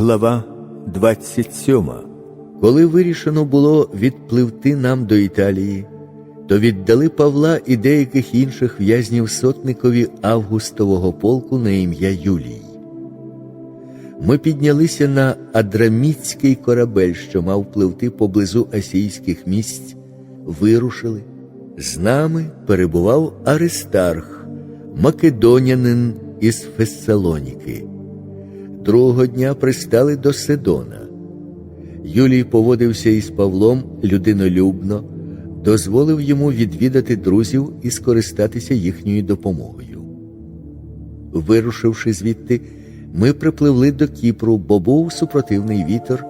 Глава 27 Коли вирішено було відпливти нам до Італії, то віддали Павла і деяких інших в'язнів сотникові Августового полку на ім'я Юлій. Ми піднялися на Адраміцький корабель, що мав пливти поблизу асійських місць, вирушили. З нами перебував Аристарх, македонянин із Фессалоніки. Другого дня пристали до Сидона. Юлій поводився із Павлом людинолюбно, дозволив йому відвідати друзів і скористатися їхньою допомогою. Вирушивши звідти, ми припливли до Кіпру, бо був супротивний вітер,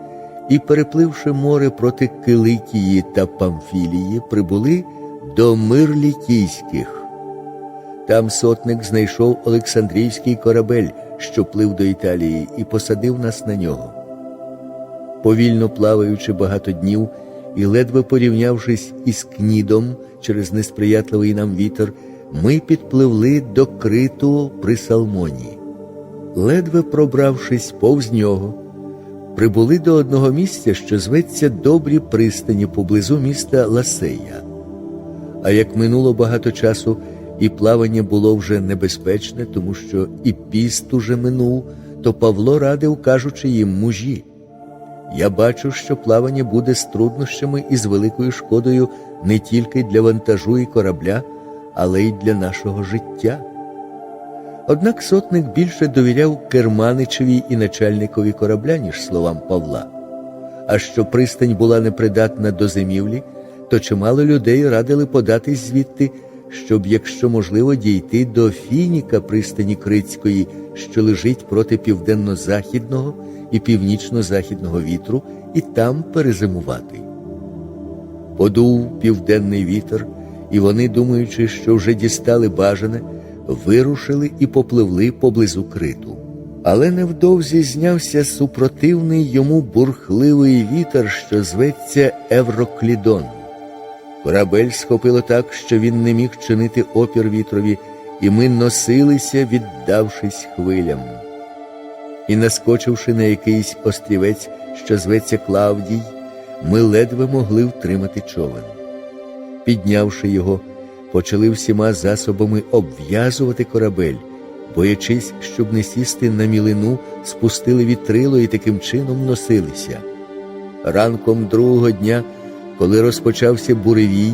і, перепливши море проти Киликії та Памфілії, прибули до мир лікійських. Там сотник знайшов Олександрійський корабель, що плив до Італії, і посадив нас на нього. Повільно плаваючи багато днів і ледве порівнявшись із кнідом через несприятливий нам вітер, ми підпливли до криту при Салмоні. Ледве пробравшись повз нього, прибули до одного місця, що зветься Добрі пристані поблизу міста Ласея. А як минуло багато часу, і плавання було вже небезпечне, тому що і піст уже минув, то Павло радив, кажучи їм мужі. Я бачу, що плавання буде з труднощами і з великою шкодою не тільки для вантажу і корабля, але й для нашого життя. Однак сотник більше довіряв керманичеві і начальникові корабля, ніж словам Павла. А що пристань була непридатна до зимівлі, то чимало людей радили податись звідти, щоб, якщо можливо, дійти до Фініка пристані Крицької, що лежить проти південно-західного і північно-західного вітру, і там перезимувати. Подув південний вітер, і вони, думаючи, що вже дістали бажане, вирушили і попливли поблизу криту. Але невдовзі знявся супротивний йому бурхливий вітер, що зветься Евроклідон. Корабель схопило так, що він не міг чинити опір вітрові, і ми носилися, віддавшись хвилям. І, наскочивши на якийсь острівець, що зветься Клавдій, ми ледве могли втримати човен. Піднявши його, почали всіма засобами обв'язувати корабель, боячись, щоб не сісти на мілину, спустили вітрило і таким чином носилися. Ранком другого дня, коли розпочався буревій,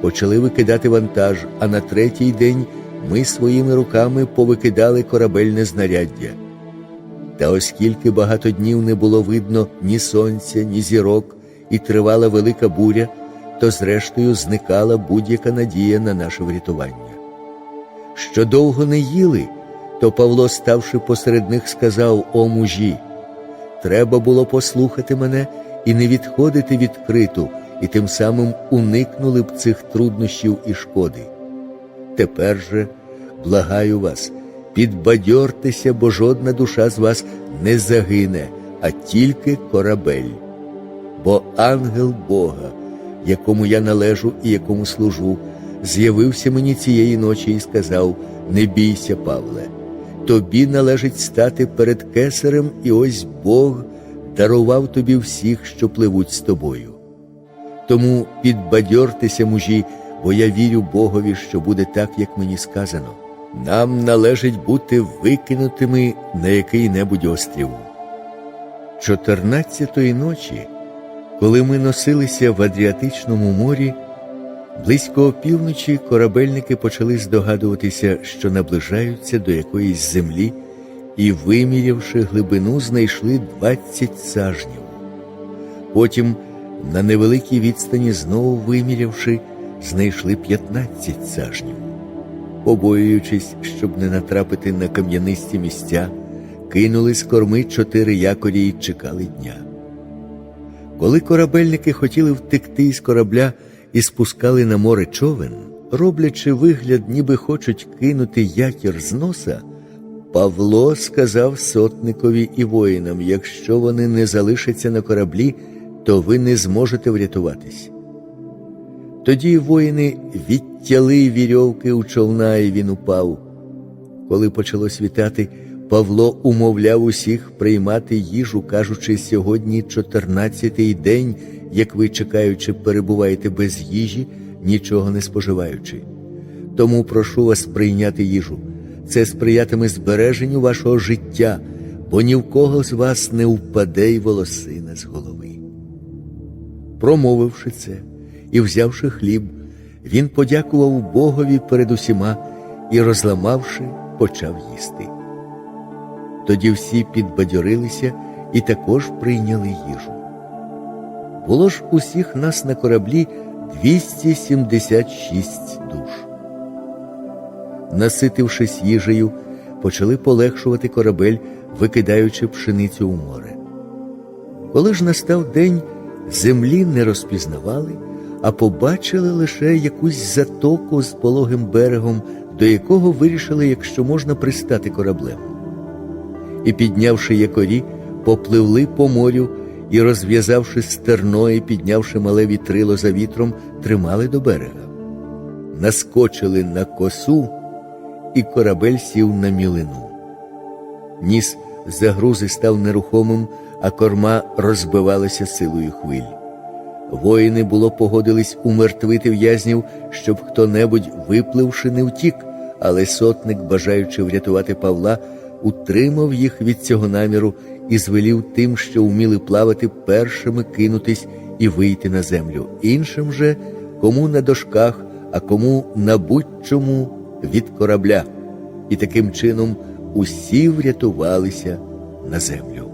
почали викидати вантаж, а на третій день ми своїми руками повикидали корабельне знаряддя. Та оскільки багато днів не було видно ні сонця, ні зірок, і тривала велика буря, то зрештою зникала будь-яка надія на наше врятування. Що довго не їли, то Павло, ставши посеред них, сказав о мужі, треба було послухати мене і не відходити від криту, і тим самим уникнули б цих труднощів і шкоди. Тепер же, благаю вас, підбадьортеся, бо жодна душа з вас не загине, а тільки корабель. Бо ангел Бога, якому я належу і якому служу, з'явився мені цієї ночі і сказав: Не бійся, Павле, тобі належить стати перед кесарем, і ось Бог дарував тобі всіх, що пливуть з тобою. Тому підбадьортеся, мужі, бо я вірю Богові, що буде так, як мені сказано. Нам належить бути викинутими на який-небудь острів. Чотирнадцятої ночі, коли ми носилися в Адріатичному морі, близько опівночі корабельники почали здогадуватися, що наближаються до якоїсь землі, і, вимірявши глибину, знайшли двадцять сажнів. Потім, на невеликій відстані, знову вимірявши, знайшли п'ятнадцять сажнів. Побоюючись, щоб не натрапити на кам'янисті місця, кинули з корми чотири якорі і чекали дня. Коли корабельники хотіли втекти із корабля і спускали на море човен, роблячи вигляд, ніби хочуть кинути якір з носа, Павло сказав сотникові і воїнам: якщо вони не залишаться на кораблі, то ви не зможете врятуватись. Тоді воїни відтяли вірьовки у човна, і він упав. Коли почало світати, Павло умовляв усіх приймати їжу, кажучи, сьогодні чотирнадцятий день, як ви чекаючи, перебуваєте без їжі, нічого не споживаючи. Тому прошу вас прийняти їжу. Це сприятиме збереженню вашого життя, бо ні в кого з вас не впаде й волосина з голови. Промовивши це і взявши хліб, він подякував Богові перед усіма і, розламавши, почав їсти. Тоді всі підбадьорилися і також прийняли їжу. Було ж усіх нас на кораблі 276 душ. Наситившись їжею, почали полегшувати корабель, викидаючи пшеницю у море. Коли ж настав день, землі не розпізнавали, а побачили лише якусь затоку з пологим берегом, до якого вирішили, якщо можна пристати кораблем. І, піднявши якорі, попливли по морю і, розв'язавши стерно і піднявши мале вітрило за вітром, тримали до берега. Наскочили на косу, і корабель сів на мілину. Ніс загрузи став нерухомим, а корма розбивалася силою хвиль. Воїни було погодились умертвити в'язнів, щоб хто-небудь, випливши, не втік, але сотник, бажаючи врятувати Павла, утримав їх від цього наміру і звелів тим, що вміли плавати, першими кинутись і вийти на землю. Іншим же, кому на дошках, а кому на будь-чому від корабля. І таким чином усі врятувалися на землю.